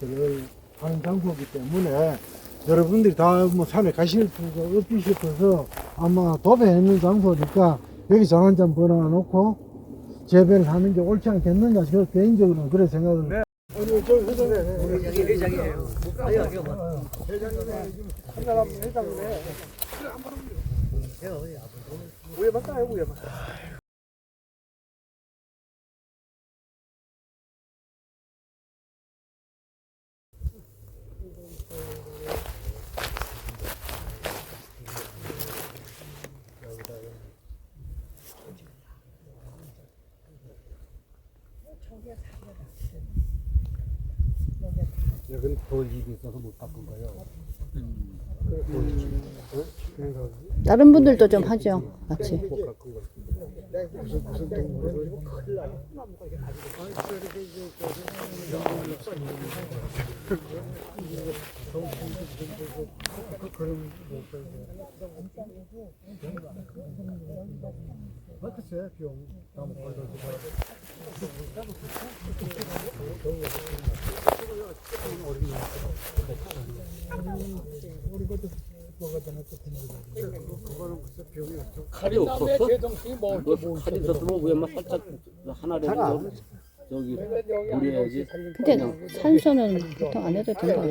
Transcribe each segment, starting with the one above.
위한 장소이기 때문에 여러분들이 다 뭐 산에 가실 수가 없기 싶어서 아마 도배해 있는 장소니까 여기 장한잔 버려놓고 재배를 하는 게 옳지 않겠느냐 저 개인적으로는 그래 생각을 네. 아니 저 회장님 여기 회장이에요. 아니 여기 뭐. 회장님에 지금 한사람 회장님에 우에 맞다요 우에 맞 여긴 돌 입이 있어서 못 닦은 거예요. 그래서 다른 분들도 좀 하죠. 같이. 못 거. 무슨 무슨 동물을 글쎄 비용 다못 그거는 글쎄 비용이 없어. 칼이 없었어? 너 칼이 있었으면 위에만 살짝 하나 내고 저기 우려야지 근데 산소는 보통 안 해도 된다고.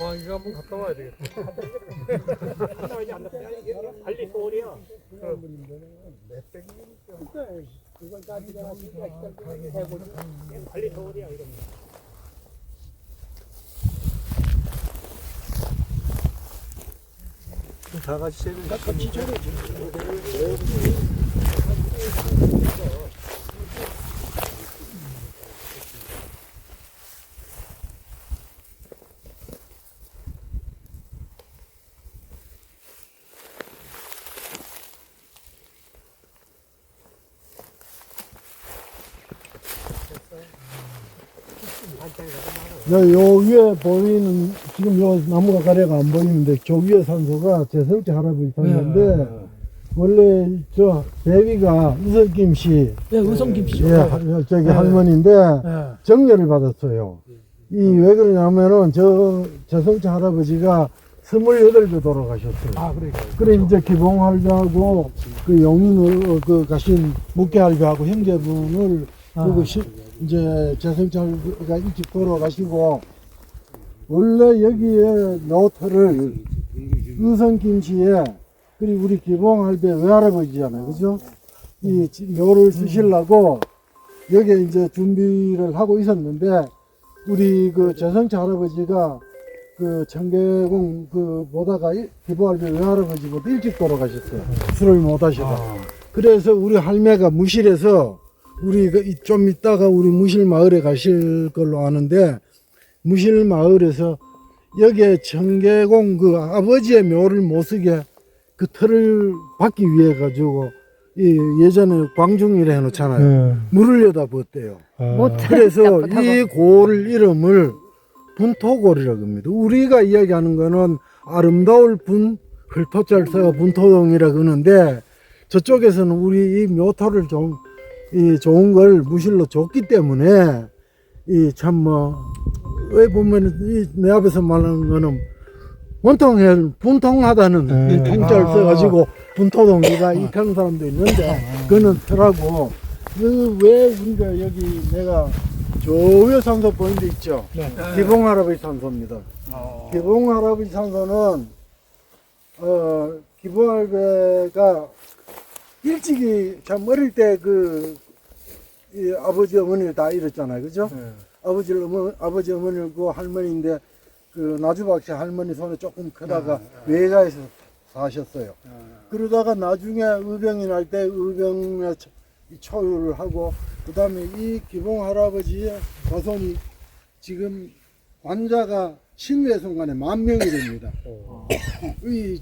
아 이거 한번 갔다 와야 되겠다. 관리 소홀이야. 관리 소홀이야 이런. 다 같이 재는 다 같이 재야지. 네, 요 위에 보이는 지금 요 나무가 가래가 안 보이는데 저 위에 산소가 제설제 할아버지 산소인데 원래 저 대위가 우석김 씨, 네, 의성김 씨. 예, 하- 저기 할머니인데 네. 정렬을 받았어요. 이 왜 그러냐면은 저 제설제 할아버지가 28배 돌아가셨어요. 아, 그래. 그래 이제 기봉할배하고 그 용인을 그 가신 묵계할배하고 형제분을 아. 그리고 시, 이제 재성찰가 일찍 돌아가시고 원래 여기에 노트를 의성 김 씨에 그리고 우리 기봉 할배 외할아버지잖아요, 그죠? 이 지- 묘를 쓰시려고 여기에 이제 준비를 하고 있었는데 우리 그 재성찰 할아버지가 그 청계공 그 보다가 이- 기보할배 외할아버지보다 일찍 돌아가셨어요. 술을 못 하시다. 그래서 우리 할매가 무실에서 우리 그좀 있다가 우리 무실 마을에 가실 걸로 아는데 무실 마을에서 여기에 청계공 그 아버지의 묘를 못 쓰게 그 틀을 받기 위해 가지고 이 예전에 광중이라 해놓잖아요. 물을 여다 부었대요. 못 그래서 이골 이름을 분토골이라고 합니다. 우리가 이야기하는 거는 아름다울 분, 써가 분토동이라고 하는데 저쪽에서는 우리 이 묘토를 좀, 이 좋은 걸 무실로 줬기 때문에 이 참 뭐, 왜 보면 이내 앞에서 말하는 거는 원통해, 분통하다는 이 통자를 써가지고 분토동이가 이렇게 하는 사람도 있는데 그거는 터라고 그왜 우리가 여기 내가 저 위에 산소 보이는 데 있죠? 네. 기봉 할아버지 산소입니다. 기봉 할아버지 산소는 어 기봉 할배가 일찍이 참 어릴 때 그 아버지 어머니를 다 잃었잖아요, 그죠? 아버지 어머 아버지 어머니를 그 할머니인데 그 나주박씨 할머니 손에 조금 크다가 외가에서 사셨어요. 그러다가 나중에 의병이 날 때 의병에 처- 이 초유를 하고 그 다음에 이 기봉 할아버지의 자손이 지금 환자가 신외 순간에 만 명이 됩니다. 이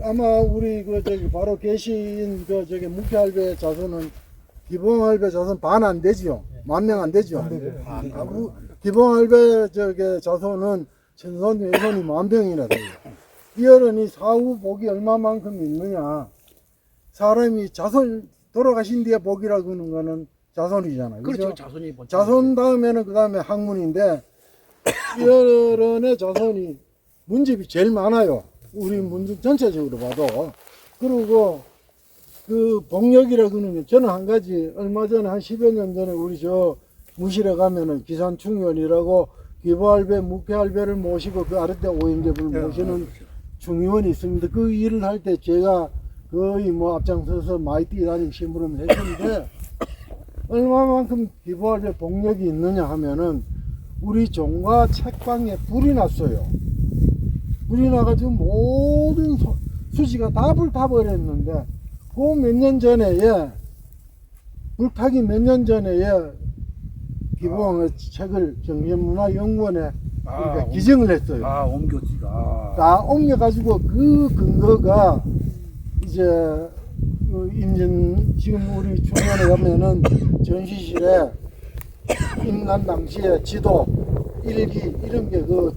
아마 우리 그 저기 바로 계신 그 저기 묵혀할배 자손은 기봉할배 자손 반 안 되지요. 만 명 안 되죠. 아, 우- 기봉할배 저기 자손은 친손 외손이 만 명이나 돼요. 이어른이 사후 복이 얼마만큼 있느냐. 사람이 자손 돌아가신 뒤에 복이라고 하는 거는 자손이잖아요. 그렇죠. 자손이 먼저. 자손 다음에는 그 다음에 학문인데 이런의 자손이 문집이 제일 많아요. 우리 문집 전체적으로 봐도. 그리고 그 복력이라 그러는 게 저는 한 가지 얼마 전에 한 10여 년 전에 우리 저 무실에 가면은 기산충원이라고 기부할배, 묵회할배를 모시고 그 아랫대 오행제를 모시는 중의원이 있습니다. 그 일을 할 때 제가 거의 뭐 앞장서서 많이 뛰다니고 심부름 했는데 얼마만큼 기부할배 복력이 있느냐 하면은 우리 종과 책방에 불이 났어요. 불이 나가지고 모든 소- 수지가 다 불타버렸는데 그 몇 년 전에 예, 불타기 몇 년 전에 예, 기부왕의 책을 정신문화연구원에 그러니까 옮- 기증을 했어요. 아, 옮겼지가. 다 옮겨가지고 그 근거가 이제 그 임진 지금 우리 중간에 가면은 전시실에 임난 당시의 지도 일기 이런 게 그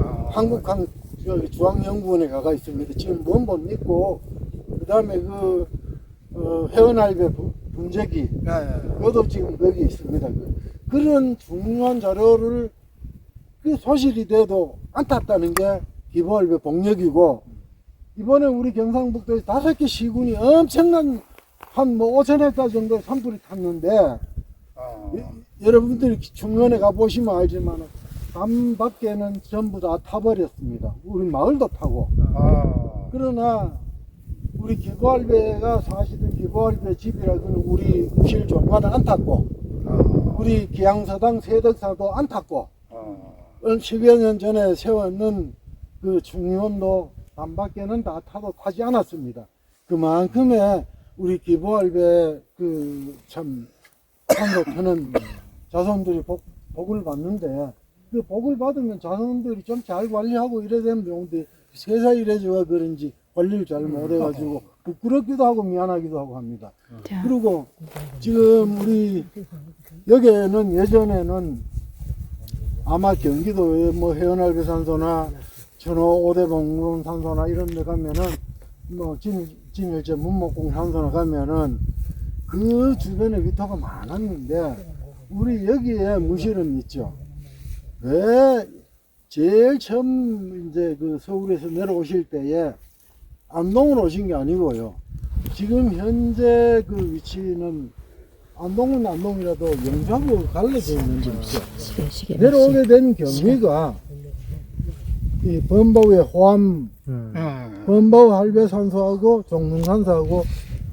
아, 한국한 저기 중앙연구원에 가가 있습니다. 지금 원본 있고 그 다음에 그 어, 회원할배 분- 분재기 예, 예. 그것도 지금 거기 있습니다. 그- 그런 중요한 자료를 그 소실이 돼도 안 탔다는 게 기부할배 복력이고 이번에 우리 경상북도에 다섯 개 시군이 엄청난 한 뭐 5천 헥타 정도 산불이 탔는데 아, 여- 여러분들이 중간에 가보시면 알지만 담 밖에는 전부 다 타버렸습니다. 우리 마을도 타고 아, 그러나 우리 기부할배가 사실은 기부할배 집이라고는 우리 무실 종과는 안 탔고 아, 우리 기양서당 세덕사도 안 탔고 아, 10여 년 전에 세웠는 그 중의원도 반밖에는 다 타도 타지 않았습니다. 그만큼의 우리 기부할배 그참 참좋다는 자손들이 복, 복을 받는데 그 복을 받으면 자손들이 좀 잘 관리하고 이래 되면 좋은데 세사 이래져가 그런지 관리를 잘 못해가지고 부끄럽기도 하고 미안하기도 하고 합니다. 자, 그리고 지금 우리 여기에는 예전에는 아마 경기도에 뭐 해연할배 산소나 천호 오대봉군 산소나 이런 데 가면은 뭐 진, 진열제 문목공 산소나 가면은 그 주변에 위터가 많았는데 우리 여기에 무실은 있죠. 왜 제일 처음 이제 그 서울에서 내려오실 때에 안동으로 오신 게 아니고요. 지금 현재 그 위치는 안동은 안동이라도 영주하고 갈라져 있는 시계. 내려오게 된 경위가 이 범바우의 호암, 예, 범바우 할배산소하고 종릉산소하고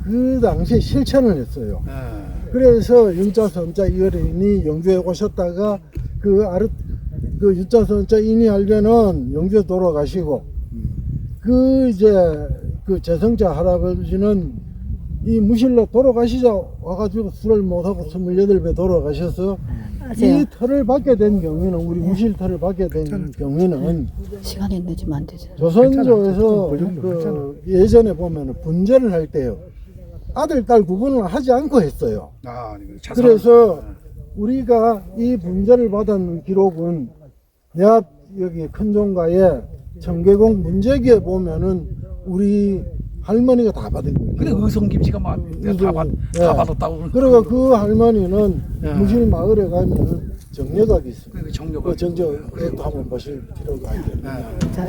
그 당시에 실천을 했어요. 예. 그래서 윤자 선자 이어린이 영주에 오셨다가 그 아르 그 윤자 선자 인이 할배는 영주에 돌아가시고 그 이제 그 재성자 할아버지는 이 무실로 돌아가시자 와가지고 술을 못하고 28배 돌아가셔서 이 아세요? 터를 받게 된 경우는 우리 무실 터를 받게 된 경우는 시간이 늦으면 안 되죠. 조선조에서 그그 예전에 보면은 분재를 할 때요 아들 딸 구분을 하지 않고 했어요. 아, 이거 자산. 그래서 우리가 이 분재를 받았는 기록은 내앞 여기 큰종가에 청계공 문제기에 보면은 우리 할머니가 다 받은 거예요. 근데 의성 김씨가 막, 다, 받, 예. 다 받았다고. 그리고 그 할머니는 예. 무실 마을에 가면은 정려각이 있습니다. 그 정려가. 그 정저 도 한번 보실 필요가 있겠네요. 예. 자,